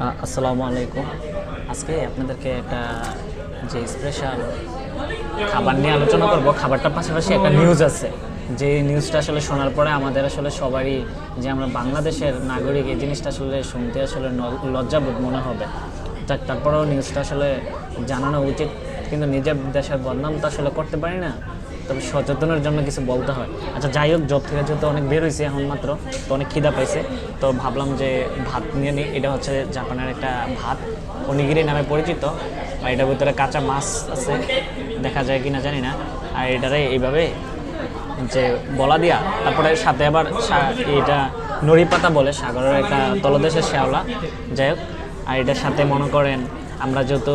আসসালামু আলাইকুম। আজকে আপনাদেরকে একটা যে স্পেশাল খাবার নিয়ে আলোচনা করব, খাবারটার পাশাপাশি একটা নিউজ আছে। যে নিউজটা আসলে শোনার পরে আমাদের আসলে সবারই যে আমরা বাংলাদেশের নাগরিক, এই জিনিসটা আসলে শুনতে আসলে লজ্জাবোধ মনে হবে। তারপরেও নিউজটা আসলে জানানো উচিত। কিন্তু নিজের দেশের বদনাম তো আসলে করতে পারি না। তবে সচেতনের জন্য কিছু বলতে হয়। আচ্ছা যাই হোক জব থেকে যেহেতু অনেক বের হয়েছে এখন মাত্র, তো অনেক খিদা পাইছে, তো ভাবলাম যে ভাত নিয়ে নিই এটা হচ্ছে জাপানের একটা ভাত অনিগিরি নামে পরিচিত, আর এটার ভিতরে কাঁচা মাছ আছে, দেখা যায় কিনা জানি না, আর এটারে এইভাবে যে বলা দিয়া, তারপরে সাথে আবার এটা নড়ি পাতা বলে, সাগরের একটা তলদেশের শ্যাওলা, যাই হোক, আর এটার সাথে মনে করেন আমরা যেহেতু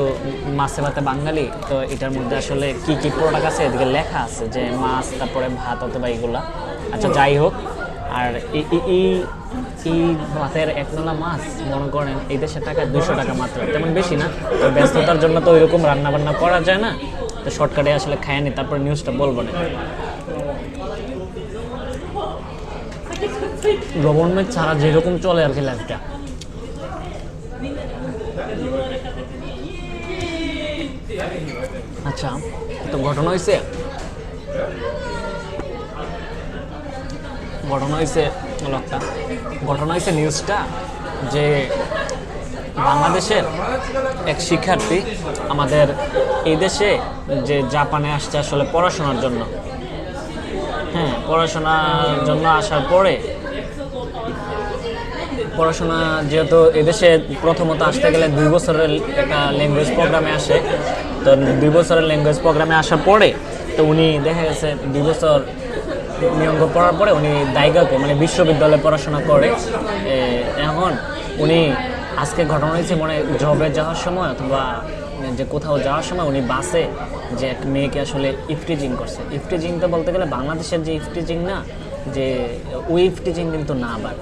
মাছে ভাতে বাঙালি তো এটার মধ্যে আসলে কি কি প্রোডাক্ট আছে? এদিকে লেখা আছে যে মাছ তারপরে ভাত অথবা এইগুলা আচ্ছা যাই হোক আর এই এই- ভাতের মাছ মনে করেন এই দেশের টাকা দুশো টাকা মাত্র। তেমন বেশি না তো ব্যস্ততার জন্য তো ওইরকম রান্না বান্না করা যায় না। তো শর্টকাটে আসলে খায় নি তারপর নিউজটা বলব না। লবণ ছাড়া যেরকম চলে আর কি লাইফটা আচ্ছা তো ঘটনা হয়েছে ঘটনা হয়েছে লোকটা ঘটনা হয়েছে নিউজটা যে বাংলাদেশের এক শিক্ষার্থী আমাদের এই দেশে যে জাপানে আসছে আসলে পড়াশোনার জন্য। হ্যাঁ পড়াশোনার জন্য আসার পরে পড়াশোনা যেহেতু এদেশে প্রথমত আসতে গেলে দুই বছরের একটা ল্যাঙ্গুয়েজ প্রোগ্রামে আসে। তো দুই বছরের ল্যাঙ্গুয়েজ প্রোগ্রামে আসার পরে তো উনি দেখা গেছে দুই বছর নিয়ঙ্গ পড়ার পরে উনি দায়িকাকে মানে বিশ্ববিদ্যালয়ে পড়াশোনা করে। এখন উনি আজকে ঘটনা হয়েছে মানে জবে যাওয়ার সময় অথবা যে কোথাও যাওয়ার সময় উনি বাসে যে এক মেয়েকে আসলে ইফটিজিং করছে। ইফটিজিং তো বলতে গেলে বাংলাদেশের যে ইফটিজিং না যে ওই টিচিং কিন্তু না আবার।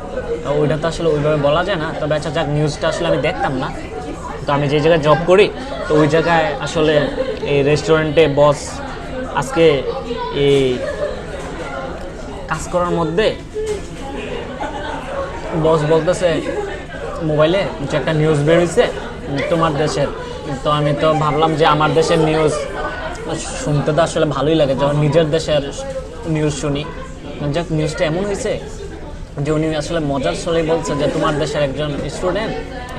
ওইটা তো আসলে ওইভাবে বলা যায় না। তবে আচ্ছা যাক নিউজটা আসলে আমি দেখতাম না। তো আমি যে জায়গায় জব করি, তো ওই জায়গায় আসলে এই রেস্টুরেন্টে বস আজকে এই কাজ করার মধ্যে বস বলতেছে, মোবাইলে যে একটা নিউজ বেরিয়েছে তোমার দেশের। তো আমি তো ভাবলাম যে আমার দেশের নিউজ শুনতে তো আসলে ভালোই লাগে। যখন নিজের দেশের নিউজ শুনি। যাক নিউজটা এমন হয়েছে যে উনি আসলে মজার ছলেই বলছে যে তোমার দেশের একজন স্টুডেন্ট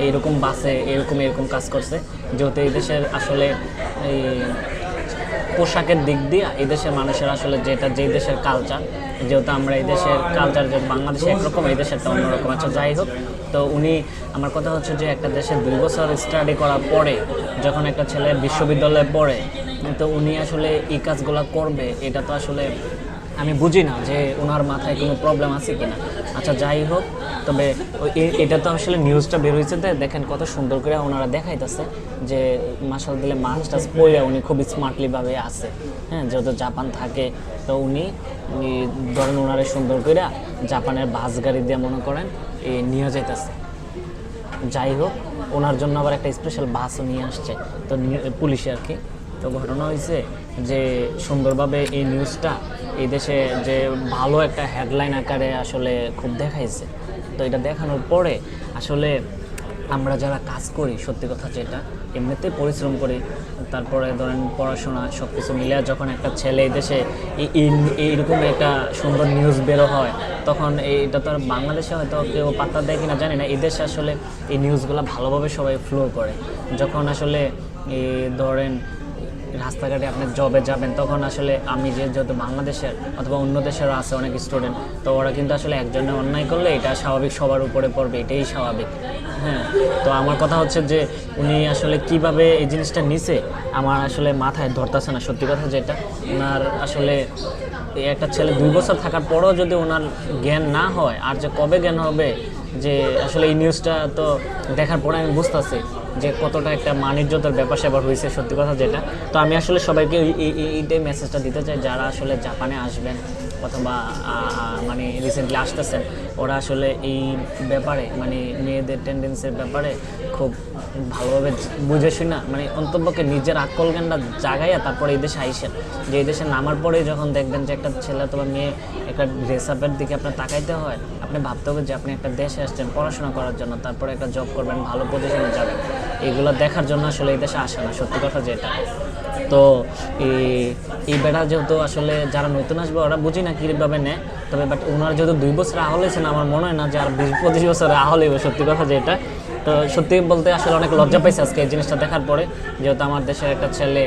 এইরকম বাসে এরকম এরকম কাজ করছে, যেহেতু এই দেশের আসলে এই পোশাকের দিক দিয়ে এই দেশের মানুষের আসলে যেটা, যেই দেশের কালচার যেহেতু আমরা এই দেশের কালচার যে বাংলাদেশে একরকম, এই দেশের দেশেরটা অন্যরকম। আচ্ছা যাই হোক, তো উনি, আমার কথা হচ্ছে যে একটা দেশে দুই বছর স্টাডি করার পরে যখন একটা ছেলে বিশ্ববিদ্যালয়ে পড়ে, তো উনি আসলে এই কাজগুলো করবে, এটা তো আসলে আমি বুঝি না যে ওনার মাথায় কোনো প্রবলেম আছে কিনা। আচ্ছা যাই হোক, তবে এটা তো আসলে নিউজটা বের হয়েছে দেখেন কত সুন্দর করে ওনারা দেখাইতেছে যে মাসাল দিলে টাছ পড়ে উনি খুব স্মার্টলি ভাবে আছে। হ্যাঁ যেহেতু জাপান থাকে, তো উনি ধরেন ওনারে সুন্দর করে জাপানের বাস গাড়ি দিয়ে মনে করেন এই নিয়ে যাইতেছে। যাই হোক, ওনার জন্য আবার একটা স্পেশাল বাসও নিয়ে আসছে, তো পুলিশে আর কি। তো ঘটনা হয়েছে যে সুন্দরভাবে এই নিউজটা এই দেশে যে ভালো একটা হেডলাইন আকারে আসলে খুব দেখাইছে। তো এটা দেখানোর পরে আসলে আমরা যারা কাজ করি, সত্যি কথা যেটা এমনিতে পরিশ্রম করি, তারপরে ধরেন পড়াশোনা সব কিছু মিলে যখন একটা ছেলে এই দেশে এই- এই- এইরকম একটা সুন্দর নিউজ বেরো হয়, তখন এইটা তো আর বাংলাদেশে হয়তো কেউ পাত্তা দেয় কিনা জানি না। এই দেশে আসলে এই নিউজগুলো ভালোভাবে সবাই ফ্লো করে। যখন আসলে এই ধরেন রাস্তাঘাটে আপনি জবে যাবেন, তখন আসলে আমি যে যেহেতু বাংলাদেশের অথবা অন্য দেশেরও আছে অনেক স্টুডেন্ট তো ওরা কিন্তু আসলে একজনে অন্যায় করলে এটা স্বাভাবিক, সবার উপরে পড়বে, এটাই স্বাভাবিক। হ্যাঁ তো আমার কথা হচ্ছে যে উনি আসলে কীভাবে এই জিনিসটা নিছে, আমার আসলে মাথায় ধরতেছে না, সত্যি কথা যেটা। ওনার আসলে একটা ছেলে দুই বছর থাকার পরও যদি ওনার জ্ঞান না হয়, আর যে কবে জ্ঞান হবে, যে আসলে এই নিউজটা তো দেখার পরে আমি বুঝতেছি। যে কতটা একটা মানিজ্যতার ব্যাপার স্যাপার হয়েছে, সত্যি কথা যেটা। তো আমি আসলে সবাইকে এই- এই- এই- এইটাই মেসেজটা দিতে চাই, যারা আসলে জাপানে আসবেন অথবা মানে রিসেন্টলি আসতেছেন ওরা আসলে এই ব্যাপারে মানে মেয়েদের টেন্ডেন্সির ব্যাপারে খুব ভালোভাবে বুঝে শুনা মানে অন্তপক্ষে নিজের আকল জ্ঞানটা জাগাইয়া তারপরে এই দেশে আইসেন। যে এই দেশে নামার পরে যখন দেখবেন যে একটা ছেলে অথবা মেয়ে একটা ড্রেস আপের দিকে আপনার তাকাইতে হয়, আপনি ভাবতে হবে যে আপনি একটা দেশে আসছেন পড়াশোনা করার জন্য, তারপরে একটা জব করবেন, ভালো পজিশনে যাবেন। এগুলো দেখার জন্য আসলে এই দেশে আসে না, সত্যি কথা যেটা। তো এই এই বেড়া যেহেতু আসলে যারা নতুন আসবে, ওরা বুঝি না কীভাবে নেয়। তবে বাট ওনারা যেহেতু দুই বছর আহল হয়েছেন আমার মনে হয় না যে আর বিশ, পঁচিশ বছরে আহল হইবে সত্যি কথা যেটা। তো সত্যি বলতে আসলে অনেক লজ্জা পাইছে আজকে এই জিনিসটা দেখার পরে। যেহেতু আমার দেশের একটা ছেলে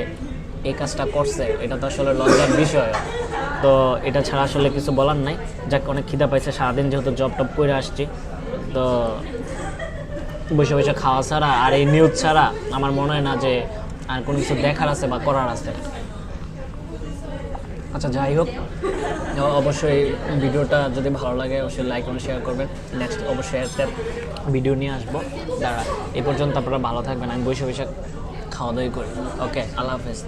এই কাজটা করছে, এটা তো আসলে লজ্জার বিষয়। তো এটা ছাড়া আসলে কিছু বলার নাই। যাক, অনেক খিদা পাইছে, সারাদিন যেহেতু জব টপ করে আসছি। তো বসে বসে খাওয়া ছাড়া আর এই নিউজ ছাড়া আমার মনে হয় না যে আর কোনো কিছু দেখার আছে বা করার আছে? আচ্ছা যাই হোক। অবশ্যই ভিডিওটা যদি ভালো লাগে, অবশ্যই লাইক এবং শেয়ার করবেন। নেক্সট অবশ্যই একটা ভিডিও নিয়ে আসব। দাঁড়া এ পর্যন্ত আপনারা ভালো থাকবেন। আমি বৈশাখ বৈশাখ খাওয়া দাওয়াই করি। ওকে আল্লাহ হাফেজ।